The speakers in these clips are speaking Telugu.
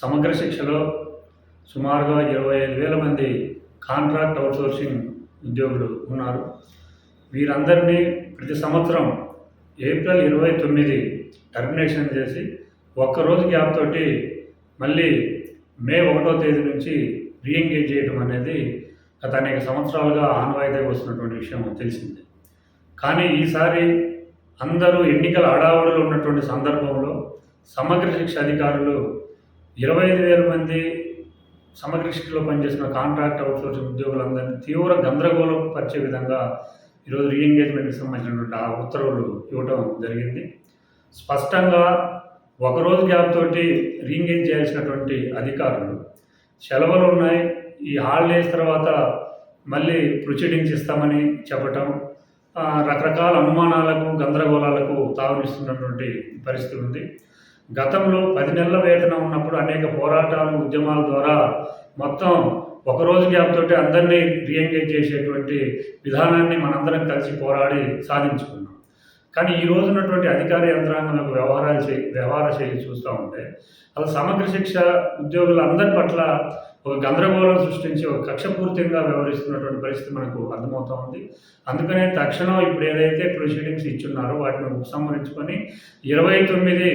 సమగ్ర శిక్షలో సుమారుగా ఇరవై ఐదు వేల మంది కాంట్రాక్ట్ అవుట్సోర్సింగ్ ఉద్యోగులు ఉన్నారు. వీరందరినీ ప్రతి సంవత్సరం ఏప్రిల్ ఇరవై తొమ్మిది టర్మినేషన్ చేసి ఒక్కరోజు గ్యాప్ తోటి మళ్ళీ మే ఒకటో తేదీ నుంచి రీఎంగేజ్ చేయడం అనేది గత అనేక సంవత్సరాలుగా ఆనవాయితీ వస్తున్నటువంటి విషయం తెలిసిందే. కానీ ఈసారి అందరూ ఎన్నికల హడావుడిలో ఉన్నటువంటి సందర్భంలో సమగ్ర శిక్ష అధికారులు ఇరవై ఐదు వేల మంది సమగ్ర పనిచేసిన కాంట్రాక్ట్ అవుట్సోర్సింగ్ ఉద్యోగులందరినీ తీవ్ర గందరగోళం పరిచే విధంగా ఈరోజు రీఎంగేజ్మెంట్కి సంబంధించినటువంటి ఆ ఉత్తర్వులు ఇవ్వడం జరిగింది. స్పష్టంగా ఒకరోజు గ్యాప్ తోటి రీఎంగేజ్ చేయాల్సినటువంటి అధికారులు సెలవులు ఉన్నాయి. ఈ హాలిడేస్ తర్వాత మళ్ళీ ప్రొసీడింగ్స్ ఇస్తామని చెప్పటం రకరకాల అనుమానాలకు గందరగోళాలకు తావునిస్తున్నటువంటి పరిస్థితి ఉంది. గతంలో పది నెలల వేతనం ఉన్నప్పుడు అనేక పోరాటాలు ఉద్యమాల ద్వారా మొత్తం ఒక రోజు గ్యాప్ తోటి అందరినీ రీఎంగేజ్ చేసేటువంటి విధానాన్ని మనందరం కలిసి పోరాడి సాధించుకున్నాం. కానీ ఈ రోజున్నటువంటి అధికార యంత్రాంగం యొక్క వ్యవహారాలు చే వ్యవహార శైలి చూస్తూ ఉంటే అలా సమగ్ర శిక్ష ఉద్యోగులందరి పట్ల ఒక గందరగోళం సృష్టించి ఒక కక్షపూర్తిగా వ్యవహరిస్తున్నటువంటి పరిస్థితి మనకు అర్థమవుతా ఉంది. అందుకనే తక్షణం ఇప్పుడు ఏదైతే ప్రొసీడింగ్స్ ఇచ్చున్నారో వాటిని ఉపసంహరించుకొని ఇరవై తొమ్మిది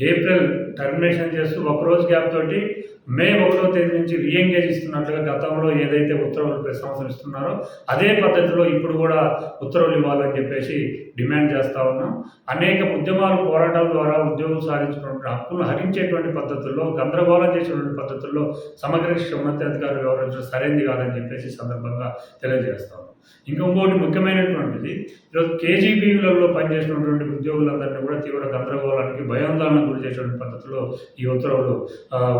ఏప్రిల్ టర్మినేషన్ చేస్తూ ఒకరోజు గ్యాప్ తోటి మే ఒకటో తేదీ నుంచి రీఎంగేజ్ ఇస్తున్నట్లుగా గతంలో ఏదైతే ఉత్తర్వులు ప్రతి సంవత్సరం ఇస్తున్నారో అదే పద్ధతిలో ఇప్పుడు కూడా ఉత్తర్వులు ఇవ్వాలని చెప్పేసి డిమాండ్ చేస్తా ఉన్నాం. అనేక ఉద్యమాలు పోరాటాల ద్వారా ఉద్యోగులు సాధించినటువంటి హక్కులను హరించేటువంటి పద్ధతుల్లో గందరగోళం చేసేటువంటి పద్ధతుల్లో సమగ్ర శిక్ష ఉన్నతాధికారులు వ్యవహరించడం సరైనది కాదని చెప్పేసి సందర్భంగా తెలియజేస్తాము ఇంకొకటి ముఖ్యమైనటువంటిది ఈరోజు కేజీబీలలో పనిచేసినటువంటి ఉద్యోగులందరినీ కూడా తీవ్ర గందరగోళానికి భయాందోళనకు గురి చేసేటువంటి పద్ధతిలో ఈ ఉత్తర్వులు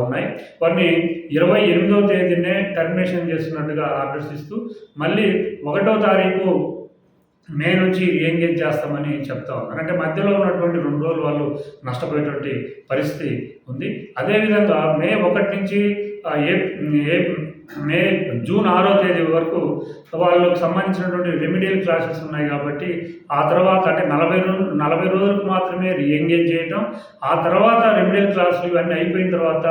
ఉన్నాయి. వారిని ఇరవై ఎనిమిదవ తేదీనే టర్మినేషన్ చేస్తున్నట్టుగా ఆర్డర్స్ ఇస్తూ మళ్ళీ ఒకటో తారీఖు మే నుంచి ఎంగేజ్ చేస్తామని చెప్తా ఉన్నారు. అంటే మధ్యలో ఉన్నటువంటి రెండు రోజులు వాళ్ళు నష్టపోయేటువంటి పరిస్థితి ఉంది. అదేవిధంగా మే ఒకటి నుంచి ఏ ఏ మే జూన్ ఆరో తేదీ వరకు వాళ్ళకు సంబంధించినటువంటి రెమిడియల్ క్లాసెస్ ఉన్నాయి కాబట్టి ఆ తర్వాత అంటే నలభై రోజులు నలభై రోజులకు మాత్రమే రీఎంగేజ్ చేయటం ఆ తర్వాత రెమిడియల్ క్లాసులు ఇవన్నీ అయిపోయిన తర్వాత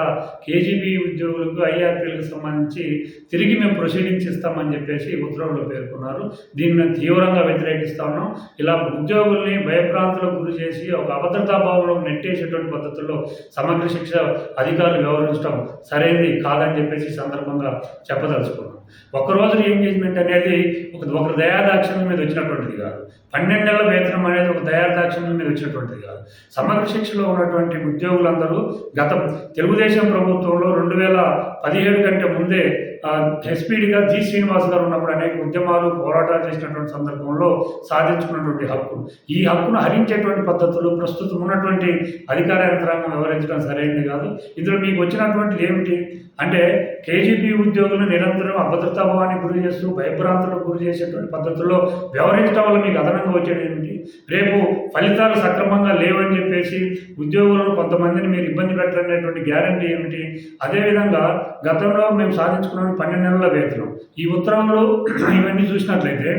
కేజీబీ ఉద్యోగులకు ఐఆర్పీలకు సంబంధించి తిరిగి మేము ప్రొసీడింగ్స్ ఇస్తామని చెప్పేసి ఉత్తర్వులు పేర్కొన్నారు. దీన్ని మేము తీవ్రంగా వ్యతిరేకిస్తా ఉన్నాం. ఇలా ఉద్యోగుల్ని భయభ్రాంతులకు గురి చేసి ఒక అభద్రతా భావంలో నెట్టేసేటువంటి పద్ధతుల్లో సమగ్ర శిక్ష అధికారులు వ్యవహరించడం సరైనది కాదని చెప్పేసి సందర్భంగా చెప్పదలుచుకున్నాను ఒక్కరోజు ఎంగేజ్మెంట్ అనేది ఒక ఒక దయాదాక్షిణ్యం మీద వచ్చినటువంటిది కాదు. పన్నెండు వేతనం అనేది ఒక దయాదాక్షిణ్యం మీద వచ్చినటువంటిది కాదు. సమగ్ర శిక్షలో ఉన్నటువంటి ఉద్యోగులందరూ గత తెలుగుదేశం ప్రభుత్వంలో రెండు వేల పదిహేడు కంటే ముందే ఎస్పీడిగా జి శ్రీనివాస్ గారు ఉన్నప్పుడు అనేక ఉద్యమాలు పోరాటాలు చేసినటువంటి సందర్భంలో సాధించుకున్నటువంటి హక్కు. ఈ హక్కును హరించేటువంటి పద్ధతులు ప్రస్తుతం ఉన్నటువంటి అధికార యంత్రాంగం వివరించడం సరైనది కాదు. ఇందులో మీకు వచ్చినటువంటిది ఏమిటి? అంటే కేజీబీ ఉద్యోగులు నిరంతరం అభద్రతాభావానికి గురి చేస్తూ భయభ్రాంతులకు గురి చేసేటువంటి పద్ధతుల్లో వ్యవహరించడం వల్ల మీకు అదనంగా వచ్చేది ఏమిటి? రేపు ఫలితాలు సక్రమంగా లేవని చెప్పేసి ఉద్యోగులను కొంతమందిని మీరు ఇబ్బంది పెట్టాలనేటువంటి గ్యారంటీ ఏమిటి? అదేవిధంగా గతంలో మేము సాధించుకున్న పన్నెండు నెలల వేతనం. ఈ ఉత్తరంలో ఇవన్నీ చూసినట్లయితే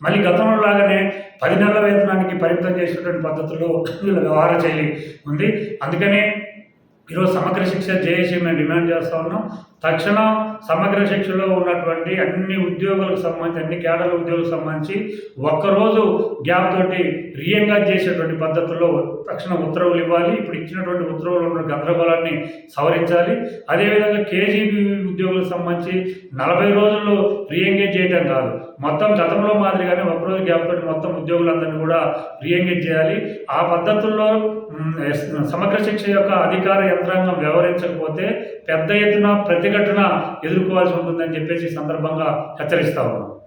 మళ్ళీ గతంలో లాగానే పది నెలల వేతనానికి పరిమితం చేసినటువంటి పద్ధతుల్లో వీళ్ళ వ్యవహార శైలి ఉంది. అందుకనే ఈరోజు సమగ్ర శిక్ష జేఏసీ మేము డిమాండ్ చేస్తా ఉన్నాం. తక్షణం సమగ్ర శిక్షలో ఉన్నటువంటి అన్ని ఉద్యోగులకు సంబంధించి అన్ని కేడర్ల ఉద్యోగులకు సంబంధించి ఒక్కరోజు గ్యాప్ తోటి రీఎంగేజ్ చేసేటువంటి పద్ధతుల్లో తక్షణ ఉత్తర్వులు ఇవ్వాలి. ఇప్పుడు ఇచ్చినటువంటి ఉత్తర్వులు ఉన్న గందరగోళాన్ని సవరించాలి. అదేవిధంగా కేజీబీ ఉద్యోగులకు సంబంధించి నలభై రోజుల్లో రీఎంగేజ్ చేయటం కాదు. మొత్తం గతంలో మాదిరిగానే ఒకరోజు గ్యాప్ తోటి మొత్తం ఉద్యోగులందరినీ కూడా రీఎంగేజ్ చేయాలి. ఆ పద్ధతుల్లో సమగ్ర శిక్ష యొక్క అధికార యంత్రాంగం వ్యవహరించకపోతే పెద్ద ఎత్తున ప్రతిఘటన ఎదుర్కోవాల్సి ఉంటుందని చెప్పేసి సందర్భంగా హెచ్చరిస్తా ఉన్నాం.